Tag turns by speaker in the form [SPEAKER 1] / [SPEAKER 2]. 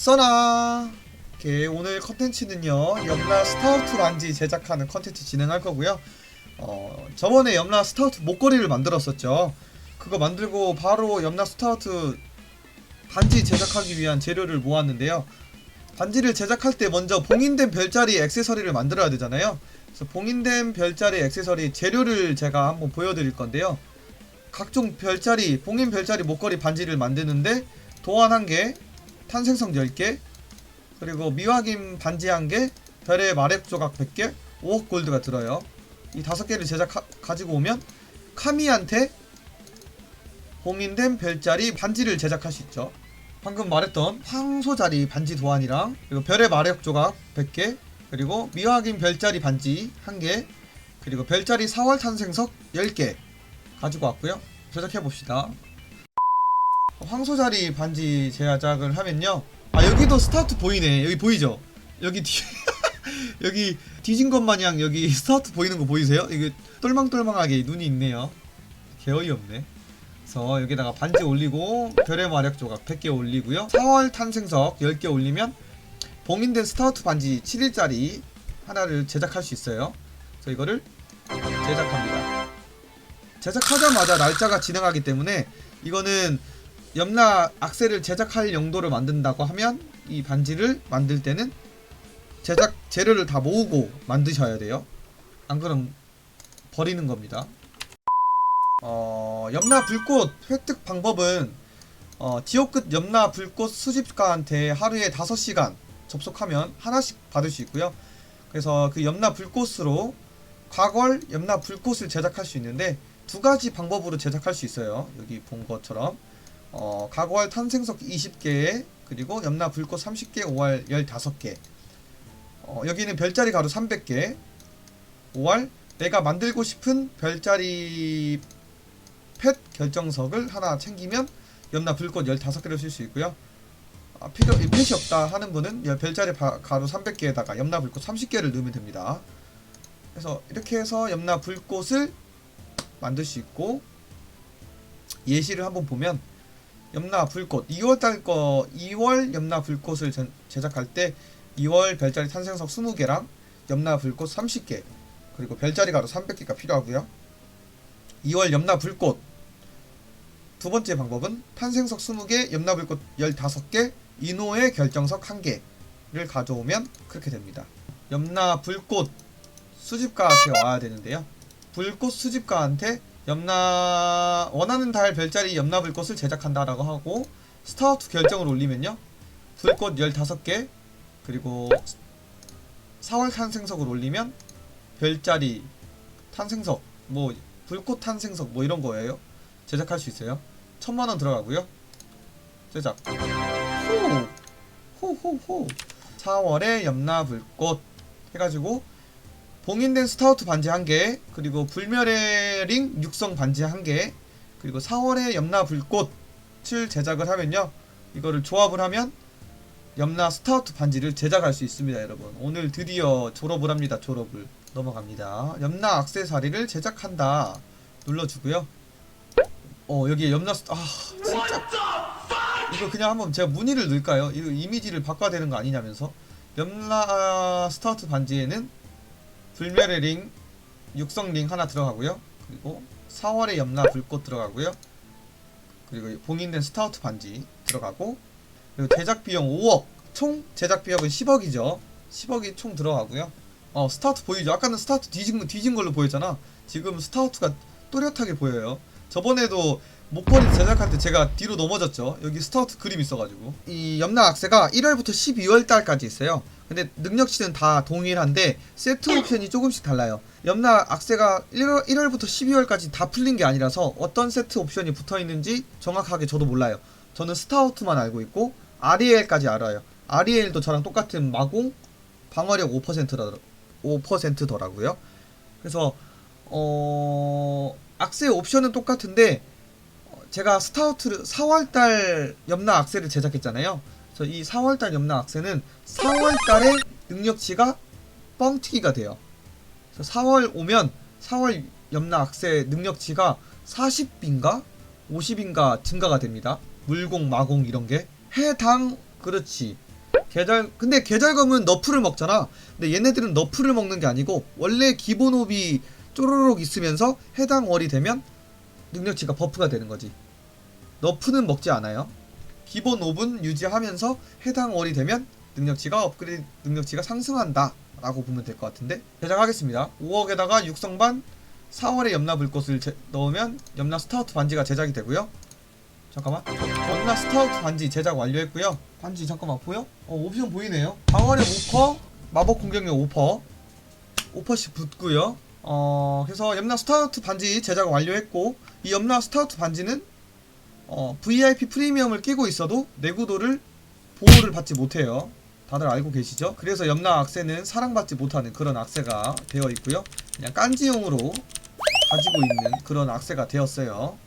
[SPEAKER 1] 써나 오케이, 오늘 컨텐츠는요 염라 스타우트 반지 제작하는 컨텐츠 진행할 거고요. 어, 저번에 염라 스타우트 목걸이를 만들었었죠. 그거 만들고 바로 염라 스타우트 반지 제작하기 위한 재료를 모았는데요. 반지를 제작할 때 먼저 봉인된 별자리 액세서리를 만들어야 되잖아요. 그래서 봉인된 별자리 액세서리 재료를 제가 한번 보여드릴 건데요. 각종 별자리 봉인 별자리 목걸이 반지를 만드는데 도안 1개 탄생석 10개 그리고 미확인 반지 1개 별의 마력 조각 100개 5억 골드가 들어요. 이 다섯 개를 제작 가지고 오면 카미한테 봉인된 별자리 반지를 제작할 수 있죠. 방금 말했던 황소자리 반지 도안이랑 그리고 별의 마력 조각 100개 그리고 미확인 별자리 반지 1개 그리고 별자리 4월 탄생석 10개 가지고 왔고요. 제작해 봅시다 황소자리 반지 제작을 하면요. 아 여기도 스타트 보이네. 여기 보이죠? 여기 뒤 여기 뒤진 것 마냥 여기 스타트 보이는 거 보이세요? 이게 똘망똘망하게 눈이 있네요. 개 어이 없네. 그래서 여기다가 반지 올리고 별의 마력 조각 100개 올리고요. 4월 탄생석 10개 올리면 봉인된 스타우트 반지 7일짜리 하나를 제작할 수 있어요. 그래서 이거를 제작합니다. 제작하자마자 날짜가 진행하기 때문에 이거는 염라 악세를 제작할 용도를 만든다고 하면 이 반지를 만들 때는 제작 재료를 다 모으고 만드셔야 돼요. 안 그럼 버리는 겁니다. 어, 염라 불꽃 획득 방법은 어, 지옥 끝 염라 불꽃 수집가한테 하루에 5시간 접속하면 하나씩 받을 수 있고요. 그래서 그 염라 불꽃으로 과걸 염라 불꽃을 제작할 수 있는데 두 가지 방법으로 제작할 수 있어요. 여기 본 것처럼 어, 가고할 탄생석 20개 그리고 염라 불꽃 30개 5할 15개. 어, 여기는 별자리 가루 300개. 5할 내가 만들고 싶은 별자리 펫 결정석을 하나 챙기면 염라 불꽃 15개를 쓸 수 있고요. 아, 필요 이 펫이 없다 하는 분은 여- 별자리 바- 가루 300개에다가 염라 불꽃 30개를 넣으면 됩니다. 그래서 이렇게 해서 염라 불꽃을 만들 수 있고 예시를 한번 보면 염라 불꽃 2월달 거 2월 염라 불꽃을 제- 제작할 때 2월 별자리 탄생석 20개랑 염라 불꽃 30개 그리고 별자리 가루 300개가 필요하고요. 2월 염라 불꽃 두 번째 방법은 탄생석 20개, 염라 불꽃 15개, 인호의 결정석 1개를 가져오면 그렇게 됩니다. 염라 불꽃 수집가한테 와야 되는데요. 불꽃 수집가한테 염라 원하는 달 별자리 염라 불꽃을 제작한다라고 하고 스타우트 결정을 올리면요. 불꽃 15개 그리고 4월 탄생석을 올리면 별자리 탄생석 뭐 불꽃 탄생석 뭐 이런 거예요. 제작할 수 있어요. 천만원 들어가고요. 제작. 호호호호! 4월에 염라 불꽃 해가지고 봉인된 스타우트 반지 1개 그리고 불멸의 링 육성 반지 1개 그리고 4월에 염라 불꽃을 제작을 하면요. 이거를 조합을 하면 염라 스타우트 반지를 제작할 수 있습니다 여러분. 오늘 드디어 졸업을 합니다 졸업을. 넘어갑니다. 염라 악세사리를 제작한다. 눌러주고요. 어 여기에 염라 스... 아 진짜. 이거 그냥 한번 제가 무늬를 넣을까요? 이거 이미지를 바꿔야 되는 거 아니냐면서. 염라 스타우트 반지에는 불멸의 링, 육성 링 하나 들어가고요. 그리고 4월의 염라 불꽃 들어가고요. 그리고 봉인된 스타우트 반지 들어가고 그리고 제작 비용 5억 총 제작 비용은 10억이죠. 10억이 총 들어가고요. 어 스타우트 보이죠? 아까는 스타우트 뒤진 뒤진 걸로 보였잖아. 지금 스타우트가 또렷하게 보여요. 저번에도 목걸이 제작할 때 제가 뒤로 넘어졌죠. 여기 스타우트 그림 있어가지고 이 염라 악세가 1월부터 12월 달까지 있어요. 근데 능력치는 다 동일한데 세트 옵션이 조금씩 달라요. 염라 악세가 1월, 1월 부터 12월까지 다 풀린 게 아니라서 어떤 세트 옵션이 붙어 있는지 정확하게 저도 몰라요. 저는 스타우트만 알고 있고 아리엘까지 알아요. 아리엘도 저랑 똑같은 마공 방어력 5%라 5%더라고요. 그래서 어 악세 옵션은 똑같은데 어, 제가 스타우트를 4월달 염라 악세를 제작했잖아요. 그래서 이 4월달 염라 악세는 4월달에 능력치가 뻥튀기가 돼요. 그래서 4월 오면 4월 염라 악세 능력치가 40인가 50인가 증가가 됩니다. 물공, 마공 이런 게 해당 그렇지 계절 근데 계절검은 너프를 먹잖아. 근데 얘네들은 너프를 먹는 게 아니고 원래 기본 옵이 쪼로록 있으면서 해당 월이 되면 능력치가 버프가 되는 거지. 너프는 먹지 않아요. 기본 옵은 유지하면서 해당 월이 되면 능력치가 업그레이드 능력치가 상승한다. 라고 보면 될 것 같은데 제작하겠습니다. 5억에다가 육성반 4월에 염라 불꽃을 제- 넣으면 염라 스타우트 반지가 제작이 되고요. 잠깐만. 염라 스타우트 반지 제작 완료했고요. 반지 잠깐만 보여? 어 옵션 보이네요. 방어력 5퍼, 마법 공격력 5퍼, 5퍼씩 붙고요. 어 그래서 염라 스타우트 반지 제작 완료했고 이 염라 스타우트 반지는 어, VIP 프리미엄을 끼고 있어도 내구도를 보호를 받지 못해요. 다들 알고 계시죠? 그래서 염라 악세는 사랑받지 못하는 그런 악세가 되어 있고요. 그냥 깐지용으로 가지고 있는 그런 악세가 되었어요.